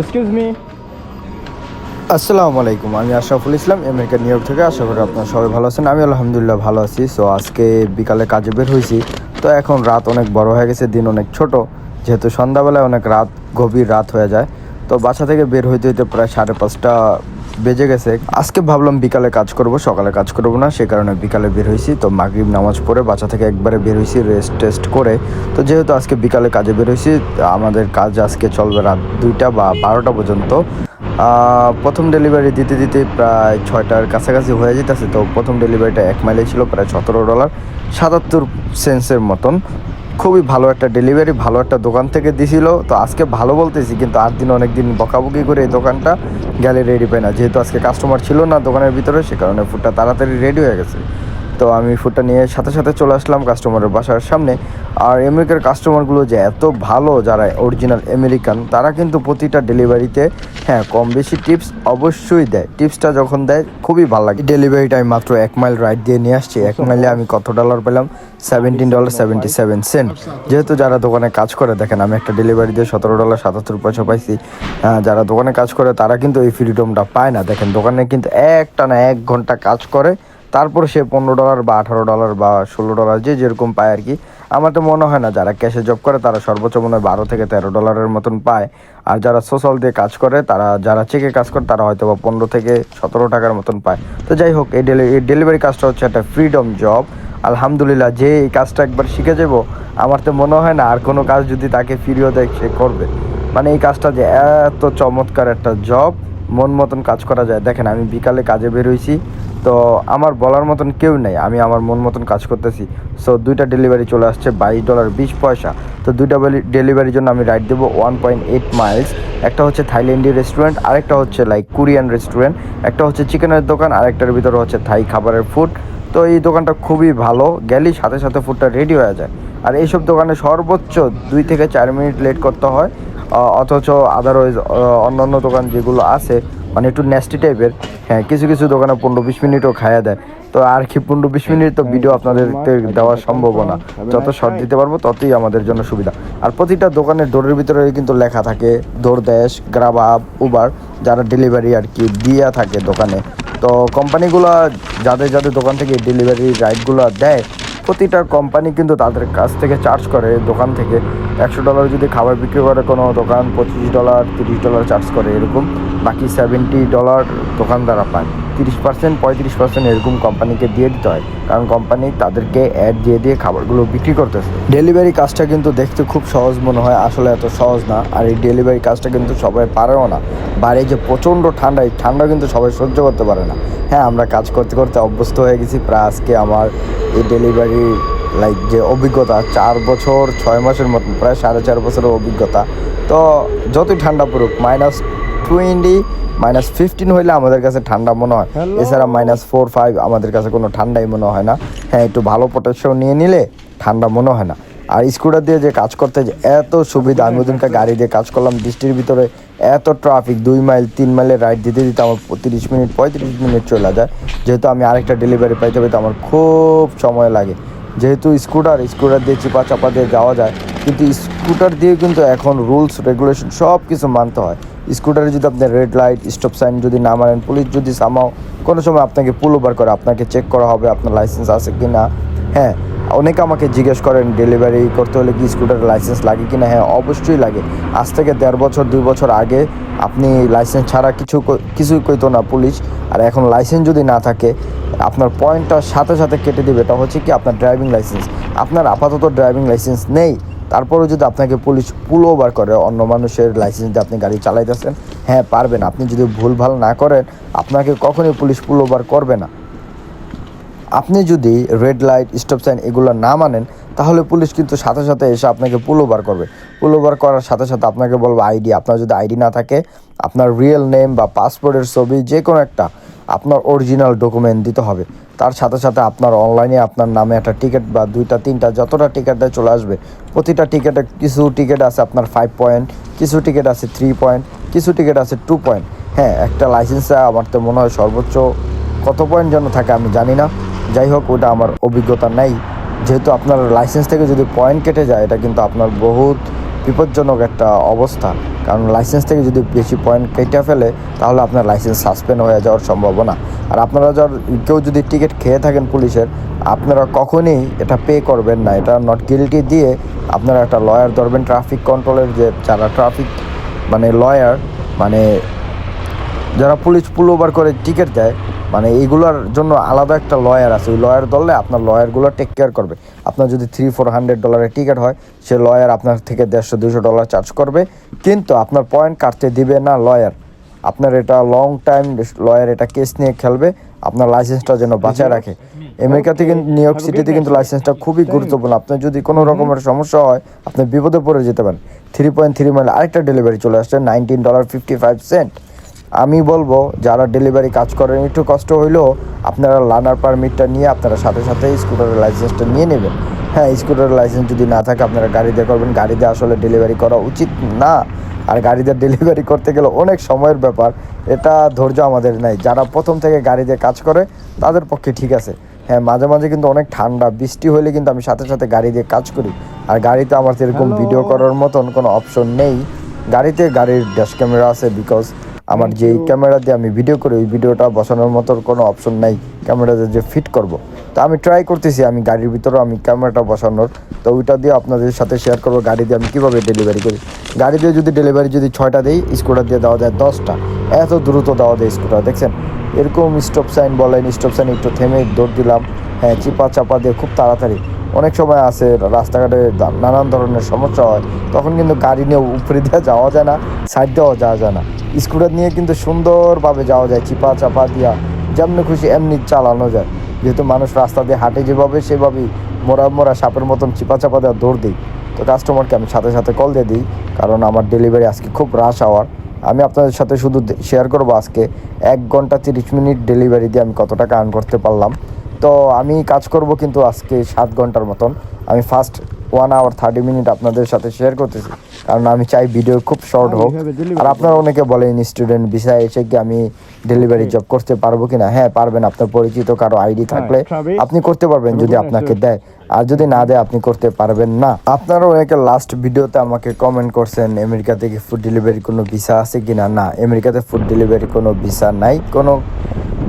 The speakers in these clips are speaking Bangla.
এক্সকিউজ মি আসসালামু আলাইকুম আমি Ashraful Islam America New York থেকে। আশা করি আপনারা সবাই ভালো আছেন। আমি আলহামদুলিল্লাহ ভালো আছি। সো আজকে বিকালে কাজে বের হয়েছি। তো এখন রাত অনেক বড় হয়ে গেছে, দিন অনেক ছোট। যেহেতু সন্ধ্যাবেলায় অনেক রাত, গভীর রাত হয়ে যায়। তো বাসা থেকে বের হইতে হইতে প্রায় সাড়ে পাঁচটা বেজে গেছে। আজকে ভাবলাম বিকালে কাজ করব, সকালে কাজ করব না, সে কারণে বিকালে বের হয়েছি। তো মাগরিব নামাজ পড়ে বাসা থেকে একবারে বের হয়েছি রেস্ট টেস্ট করে। তো যেহেতু আজকে বিকালে কাজে বের হয়েছি, আমাদের কাজ আজকে চলবে রাত দুইটা বা বারোটা পর্যন্ত। প্রথম ডেলিভারি দিতে দিতে প্রায় ছয়টার কাছাকাছি হয়ে যেতেছে। তো প্রথম ডেলিভারিটা এক মাইলে ছিল, প্রায় সতেরো ডলার সাতাত্তর সেন্সের মতন। খুবই ভালো একটা ডেলিভারি ভালো একটা দোকান থেকে দিছিল। তো আজকে ভালো বলতেছি, কিন্তু আট দিন অনেক দিন বকাবকি করে এই দোকানটা গেলে রেডি পায় না। যেহেতু আজকে কাস্টমার ছিল না দোকানের ভিতরে, সে কারণে ফুডটা তাড়াতাড়ি রেডি হয়ে গেছে। তো আমি ফুডটা নিয়ে সাথে সাথে চলে আসলাম কাস্টমারের বাসার সামনে। আর আমেরিকার কাস্টমারগুলো যে এত ভালো যারা অরিজিনাল আমেরিকান তারা কিন্তু প্রতিটা ডেলিভারিতে হ্যাঁ কম বেশি টিপস অবশ্যই দেয়। টিপসটা যখন দেয় খুবই ভালো লাগে। ডেলিভারিটা আমি মাত্র এক মাইল রাইড দিয়ে নিয়ে আসছি। এক মাইলে আমি কত ডলার পেলাম? Seventeen dollar seventy seven cent যেহেতু যারা দোকানে কাজ করে দেখেন আমি একটা ডেলিভারি দিয়ে সতেরো ডলার সাতাত্তর পয়সা পাইছি। আহ, যারা দোকানে কাজ করে তারা কিন্তু এই ফ্রিডমটা পায় না। দেখেন দোকানে কিন্তু একটা না এক ঘণ্টা কাজ করে। তারপর সে পনেরো ডলার বা আঠারো ডলার বা ষোলো ডলার যে যেরকম পায় আর কি। আমার তো মনে হয় না, যারা ক্যাশে জব করে তারা সর্বোচ্চ মনে হয় বারো থেকে তেরো ডলারের মতন পায়। আর যারা সোশ্যাল দিয়ে কাজ করে, তারা যারা চেকে কাজ করে, তারা হয়তো বা পনেরো থেকে সতেরো টাকার মতন পায়। তো যাই হোক, এই ডেলি এই ডেলিভারি কাজটা হচ্ছে একটা ফ্রিডম জব আলহামদুলিল্লাহ, যে এই কাজটা একবার শিখে যাব, আমার তো মনে হয় না আর কোনো কাজ যদি তাকে ফিরিয়েও দেয়, সে করবে। মানে এই কাজটা যে এত চমৎকার একটা জব মন মতন কাজ করা যায়। দেখেন, আমি বিকালে কাজে বের হয়েছি তো আমার বলার মতন কেউ নেই, আমি আমার মন মতন কাজ করতেছি। সো দুইটা ডেলিভারি চলে আসছে বাইশ ডলার বিশ পয়সা। তো দুইটা ডেলিভারির জন্য আমি রাইড দেবো ওয়ান পয়েন্ট এইট মাইলস একটা হচ্ছে থাইল্যান্ডি রেস্টুরেন্ট আরেকটা হচ্ছে লাইক কোরিয়ান রেস্টুরেন্ট একটা হচ্ছে চিকেনের দোকান, আরেকটার ভিতরে হচ্ছে থাই খাবারের ফুড তো এই দোকানটা খুবই ভালো, গেলেই সাথে সাথে ফুডটা রেডি হয়ে যায়। আর এইসব দোকানে সর্বোচ্চ দুই থেকে চার মিনিট লেট করতে হয়। অথচ আদারওয়াইজ অন্যান্য দোকান যেগুলো আছে মানে একটু ন্যাস্টি টাইপের হ্যাঁ কিছু কিছু দোকানে পনেরো বিশ মিনিটও খাইয়া দেয়। তো আর কি পনেরো বিশ মিনিট তো ভিডিও আপনাদেরকে দেওয়া সম্ভব না। যত শর্ট দিতে পারব, ততই আমাদের জন্য সুবিধা। আর প্রতিটা দোকানের ডোরের ভিতরে কিন্তু লেখা থাকে দোরদেশ গ্রাবাব উবার যারা ডেলিভারি আর কি দিয়ে থাকে দোকানে। তো কোম্পানিগুলো যাদের যাদের দোকান থেকে ডেলিভারি রাইডগুলো দেয়, প্রতিটা কোম্পানি কিন্তু তাদের কাছ থেকে চার্জ করে দোকান থেকে। একশো ডলার যদি খাবার বিক্রি করে কোনো দোকান, পঁচিশ ডলার তিরিশ ডলার চার্জ করে এরকম। বাকি সেভেন্টি ডলার দোকানদাররা পায় তিরিশ পার্সেন্ট পঁয়ত্রিশ পার্সেন্ট এরকম কোম্পানিকে দিয়ে দিতে হয়। কারণ কোম্পানি তাদেরকে অ্যাড দিয়ে দিয়ে খাবারগুলো বিক্রি করতেছে। ডেলিভারি কাজটা কিন্তু দেখতে খুব সহজ মনে হয়, আসলে এত সহজ না। আর এই ডেলিভারি কাজটা কিন্তু সবাই পারেও না। বাইরে যে প্রচণ্ড ঠান্ডা, এই ঠান্ডা কিন্তু সবাই সহ্য করতে পারে না। হ্যাঁ আমরা কাজ করতে করতে অভ্যস্ত হয়ে গেছি, প্রায় আজকে আমার এই ডেলিভারি লাইক যে অভিজ্ঞতা, চার বছর, ছয় মাসের মতন, প্রায় সাড়ে চার বছরের অভিজ্ঞতা। তো যতই ঠান্ডা পড়ুক মাইনাস টোয়েন্টি মাইনাস ফিফটিন হইলে আমাদের কাছে ঠান্ডা মনে হয়। এছাড়া মাইনাস ফোর ফাইভ আমাদের কাছে কোনো ঠান্ডাই মনে হয় না। হ্যাঁ একটু ভালো প্রোটেকশন নিয়ে নিলে ঠান্ডা মনে হয় না। আর স্কুটার দিয়ে যে কাজ করতে যে এত সুবিধা আমি ওদিনকে গাড়ি দিয়ে কাজ করলাম বৃষ্টির ভিতরে এত ট্রাফিক দুই মাইল তিন মাইলের রাইড দিতে দিতে আমার তিরিশ মিনিট পঁয়ত্রিশ মিনিট চলে যায়। যেহেতু আমি আরেকটা ডেলিভারি পাইতে পাইতে আমার খুব সময় লাগে। যেহেতু স্কুটার স্কুটার দিয়ে চিপা চাপা দিয়ে যাওয়া যায়, কিন্তু স্কুটার দিয়ে কিন্তু এখন রুলস রেগুলেশন সব কিছু মানতে হয়। স্কুটারে যদি আপনি রেড লাইট স্টপ সাইন যদি না মারেন পুলিশ যদি সামাও কোনো সময় আপনাকে পুল ওভার করে, আপনাকে চেক করা হবে আপনার লাইসেন্স আছে কি না হ্যাঁ অনেকে আমাকে জিজ্ঞেস করেন ডেলিভারি করতে হলে কি স্কুটারের লাইসেন্স লাগে কি না হ্যাঁ অবশ্যই লাগে। আজ থেকে দেড় বছর, দুই বছর আগে আপনি লাইসেন্স ছাড়া কিছু কিছুই কইতো না পুলিশ। আর এখন লাইসেন্স যদি না থাকে, আপনার পয়েন্টটা সাথে সাথে কেটে দেবে। এটা হচ্ছে কি? আপনার ড্রাইভিং লাইসেন্স আপনার আপাতত ড্রাইভিং লাইসেন্স নেই। তারপরেও যদি আপনাকে পুলিশ পুল ওভার করে, অন্য মানুষের লাইসেন্স দিয়ে আপনি গাড়ি চালাইতেছেন হ্যাঁ পারবেন। আপনি যদি ভুলভাল না করেন, আপনাকে কখনোই পুলিশ পুল ওভার করবে না। আপনি যদি রেড লাইট স্টপ সাইন এগুলো না মানেন, তাহলে পুলিশ কিন্তু সাথে সাথে এসে আপনাকে পুল ওভার করবে। পুল ওভার করার সাথে সাথে আপনাকে বলব আইডি আপনার যদি আইডি না থাকে, আপনার রিয়েল নেম বা পাসপোর্টের ছবি যে কোনো একটা, আপনার অরিজিনাল ডকুমেন্ট দিতে হবে। তার সাথে সাথে আপনার অনলাইনে আপনার নামে একটা টিকিট বা দুইটা, তিনটা, যতটা টিকিট দেয় চলে আসবে, প্রতিটা টিকিটে কিছু টিকিট আছে আপনার ফাইভ পয়েন্ট কিছু টিকিট আছে থ্রি পয়েন্ট কিছু টিকিট আছে টু পয়েন্ট হ্যাঁ একটা লাইসেন্সে আমার তো মনে হয় সর্বোচ্চ কত পয়েন্ট যেন থাকে আমি জানি না। যাই হোক ওটা আমার অভিজ্ঞতা নেই। যেহেতু আপনার লাইসেন্স থেকে যদি পয়েন্ট কেটে যায়, এটা কিন্তু আপনার বহুত বিপজ্জনক একটা অবস্থা। কারণ লাইসেন্স থেকে যদি বেশি পয়েন্ট কেটে ফেলে, তাহলে আপনার লাইসেন্স সাসপেন্ড হয়ে যাওয়ার সম্ভাবনা। আর আপনারা যার, কেউ যদি টিকিট খেয়ে থাকেন পুলিশের, আপনারা কখনই এটা পে করবেন না। এটা নট গিলটি দিয়ে আপনারা একটা লয়ার ধরবেন ট্রাফিক কন্ট্রোলের যে যারা ট্রাফিক মানে লয়ার মানে যারা পুলিশ পুল ওভার করে টিকিট দেয় মানে এইগুলোর জন্য আলাদা একটা লয়ার আছে। ওই লয়ার ধরলে আপনার লয়ারগুলো টেক কেয়ার করবে। আপনার যদি থ্রি ফোর হান্ড্রেড ডলারের টিকিট হয়, সে লয়ার আপনার থেকে দেড়শো দুশো ডলার চার্জ করবে। কিন্তু আপনার পয়েন্ট কাটতে দিবে না লয়ার আপনার এটা লং টাইম লয়ার এটা কেস নিয়ে খেলবে। আপনার লাইসেন্সটা যেন বাঁচায় রাখে। আমেরিকাতে কিন্তু নিউ ইয়র্ক সিটিতে কিন্তু লাইসেন্সটা খুবই গুরুত্বপূর্ণ। আপনার যদি কোনো রকমের সমস্যা হয়, আপনি বিপদে পড়ে যেতে পারেন। থ্রি পয়েন্ট থ্রি মাইল আরেকটা ডেলিভারি চলে আসছে nineteen dollar fifty five cent আমি বলব যারা ডেলিভারি কাজ করেন একটু কষ্ট হইলেও আপনারা লার্নার পারমিটটা নিয়ে আপনারা সাথে সাথে স্কুটারের লাইসেন্সটা নিয়ে নেবেন। হ্যাঁ স্কুটারের লাইসেন্স যদি না থাকে আপনারা গাড়ি দিয়ে করবেন। গাড়ি দিয়ে আসলে ডেলিভারি করা উচিত না। আর গাড়ি দিয়ে ডেলিভারি করতে গেলে অনেক সময়ের ব্যাপার। এটা ধৈর্য আমাদের নাই। যারা প্রথম থেকে গাড়ি দিয়ে কাজ করে তাদের পক্ষে ঠিক আছে। হ্যাঁ মাঝে মাঝে কিন্তু অনেক ঠান্ডা বৃষ্টি হলে কিন্তু আমি সাথে সাথে গাড়ি দিয়ে কাজ করি। আর গাড়িতে আমার সেরকম ভিডিও করার মতন কোনো অপশন নেই। গাড়িতে গাড়ির ড্যাশ ক্যামেরা আছে বিকজ আমার যেই ক্যামেরা দিয়ে আমি ভিডিও করি ওই ভিডিওটা বসানোর মতো কোনো অপশন নাই ক্যামেরাতে যে ফিট করব। তো আমি ট্রাই করতেছি আমি গাড়ির ভিতরেও আমি ক্যামেরাটা বসানোর। তো ওইটা দিয়ে আপনাদের সাথে শেয়ার করব গাড়ি দিয়ে আমি কীভাবে ডেলিভারি করি। গাড়ি দিয়ে যদি ডেলিভারি যদি ছয়টা দিই স্কুটার দিয়ে দেওয়া যায় দশটা। এত দ্রুত দেওয়া যায় স্কুটার দেখছেন? এরকম স্টপ সাইন বলেন স্টপ সাইন একটু থেমে দৌড় দিলাম। হ্যাঁ চিপা চাপা দিয়ে খুব তাড়াতাড়ি। অনেক সময় আছে, রাস্তাঘাটে নানান ধরনের সমস্যা হয়, তখন কিন্তু গাড়ি নিয়ে উপরে দিয়ে যাওয়া যায় না সাইড দেওয়া যাওয়া যায় না। স্কুটার নিয়ে কিন্তু সুন্দরভাবে যাওয়া যায়, চিপা চাপা দিয়া, যেমনি খুশি এমনি চালানো যায়। যেহেতু মানুষ রাস্তা দিয়ে হাঁটে যেভাবে সেভাবেই মোরা মোরা সাপের মতন চিপা চাপা দেওয়া দৌড় দিই তো কাস্টমারকে আমি সাথে সাথে কল দিয়ে দিই, কারণ আমার ডেলিভারি আজকে খুব রাশ আওয়ার আমি আপনাদের সাথে শুধু শেয়ার করব আজকে, এক ঘণ্টা তিরিশ মিনিট ডেলিভারি দিয়ে আমি কত টাকা আর্ন করতে পারলাম। তো আমি কাজ করব কিন্তু আজকে সাত ঘণ্টার মতন। আমি first one hour thirty minute আপনাদের সাথে শেয়ার করতেছি। কারণ আমি চাই ভিডিও খুব শর্ট হোক। আর আপনারা অনেকে বলেন স্টুডেন্ট ভিসায় এসে কি আমি ডেলিভারি জব করতে পারব কিনা? হ্যাঁ পারবেন। আপনার পরিচিত কারও আইডি থাকলে আপনি করতে পারবেন যদি আপনাকে দেয়। আর যদি না দেয় আপনি করতে পারবেন না। আপনারা অনেকে লাস্ট ভিডিওতে আমাকে কমেন্ট করছেন আমেরিকা থেকে ফুড ডেলিভারি কোনো ভিসা আছে কিনা? না আমেরিকাতে ফুড ডেলিভারি কোনো ভিসা নাই। কোনো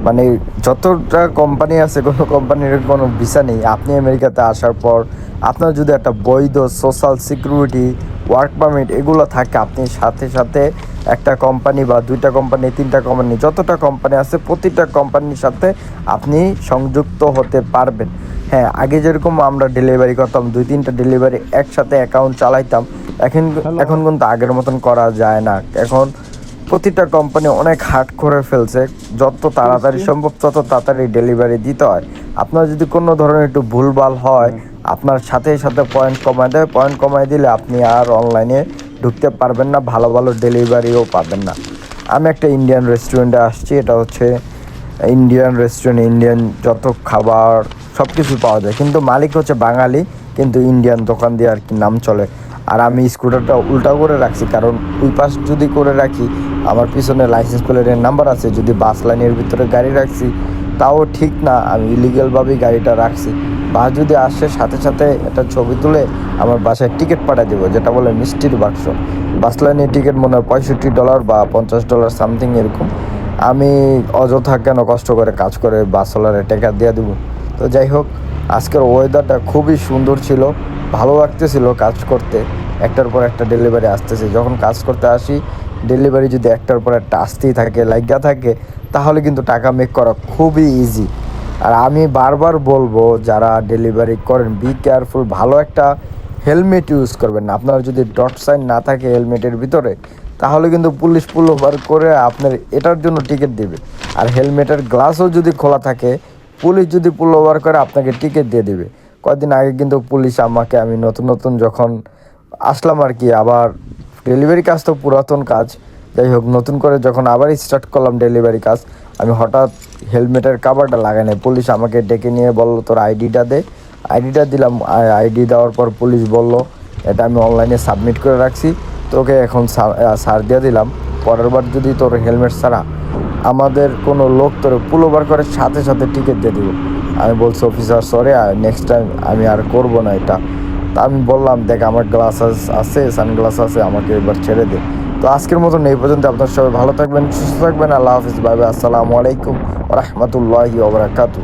মানে যতটা কোম্পানি আছে কোনো কোম্পানির কোনো ভিসা নেই। আপনি আমেরিকাতে আসার পর আপনার যদি একটা বৈধ সোশ্যাল সিকিউরিটি ওয়ার্ক পারমিট এগুলো থাকে আপনি সাথে সাথে একটা কোম্পানি বা দুইটা কোম্পানি তিনটা কোম্পানি যতটা কোম্পানি আছে প্রতিটা কোম্পানির সাথে আপনি সংযুক্ত হতে পারবেন। হ্যাঁ আগে যেরকম আমরা ডেলিভারি করতাম দুই তিনটা ডেলিভারি একসাথে অ্যাকাউন্ট চালাইতাম এখন এখন কিন্তু আগের মতন করা যায় না। এখন প্রতিটা কোম্পানি অনেক হার্ড করে ফেলছে যত তাড়াতাড়ি সম্ভব তত তাড়াতাড়ি ডেলিভারি দিতে হয়। আপনার যদি কোনো ধরনের একটু ভুলভাল হয় আপনার সাথে সাথে পয়েন্ট কমায় দেয় পয়েন্ট কমায় দিলে আপনি আর অনলাইনে ঢুকতে পারবেন না ভালো ভালো ডেলিভারিও পাবেন না। আমি একটা ইন্ডিয়ান রেস্টুরেন্টে আসছি এটা হচ্ছে ইন্ডিয়ান রেস্টুরেন্ট ইন্ডিয়ান যত খাবার সব কিছু পাওয়া যায়। কিন্তু মালিক হচ্ছে বাঙালি কিন্তু ইন্ডিয়ান দোকান দিয়ে আর কি নাম চলে। আর আমি স্কুটারটা উল্টা করে রাখছি কারণ ওই পাশ যদি করে রাখি আমার পিছনে লাইসেন্স প্লেটের নাম্বার আছে, যদি বাস লাইনের ভিতরে গাড়ি রাখছি, তাও ঠিক না, আমি ইলিগালভাবেই গাড়িটা রাখছি। বাস যদি আসে, সাথে সাথে একটা ছবি তুলে আমার বাসায় টিকিট পাঠিয়ে দেবো, যেটা বলে মিষ্টির বাক্স। বাস লাইনের টিকিট মনে হয় পঁয়ষট্টি ডলার বা পঞ্চাশ ডলার সামথিং এরকম। আমি অযথা কেন কষ্ট করে কাজ করে বাসওয়ালারে টাকা দিয়ে দেবো? তো যাই হোক, আজকের ওয়েদারটা খুবই সুন্দর ছিল, ভালো লাগতেছিল কাজ করতে। একটার পর একটা ডেলিভারি আসতেছে। যখন কাজ করতে আসি ডেলিভারি যদি একটার পর একটা আসতেই থাকে, লাইগা থাকে, তাহলে কিন্তু টাকা মেক করা খুবই ইজি আর আমি বারবার বলব, যারা ডেলিভারি করেন বি কেয়ারফুল ভালো একটা হেলমেট ইউজ করবেন। না আপনার যদি ডট সাইন না থাকে হেলমেটের ভিতরে, তাহলে কিন্তু পুলিশ পুল ওভার করে আপনার এটার জন্য টিকিট দেবে। আর হেলমেটের গ্লাসও যদি খোলা থাকে, পুলিশ যদি পুল ওভার করে, আপনাকে টিকিট দিয়ে দেবে। কয়েকদিন আগে কিন্তু পুলিশ আমাকে, আমি নতুন নতুন যখন আসলাম আর কি, আবার ডেলিভারি কাজ তো পুরাতন কাজ। যাই হোক, নতুন করে যখন আবার স্টার্ট করলাম ডেলিভারি কাজ, আমি হঠাৎ হেলমেটের কাভারটা লাগাই নাই। পুলিশ আমাকে ডেকে নিয়ে বলল, তোর আইডিটা দে। আইডিটা দিলাম আইডি দেওয়ার পর পুলিশ বলল, এটা আমি অনলাইনে সাবমিট করে রাখছি। তোকে এখন সার দিয়ে দিলাম। পরের বার যদি তোর হেলমেট ছাড়া আমাদের কোনো লোক তোর পুল ওভার করে, সাথে সাথে টিকিট দিয়ে দিব। আমি বলছি অফিসার সরি নেক্সট টাইম আমি আর করব না এটা। তা আমি বললাম, দেখ, আমার গ্লাস আছে সানগ্লাস আছে, আমাকে এবার ছেড়ে দে। তো আজকের মতন এই পর্যন্ত আপনার সবাই ভালো থাকবেন, সুস্থ থাকবেন। আল্লাহ হাফিজ, ভাই আসসালামু আলাইকুম রহমতুল্লাহি ওবরাকাতু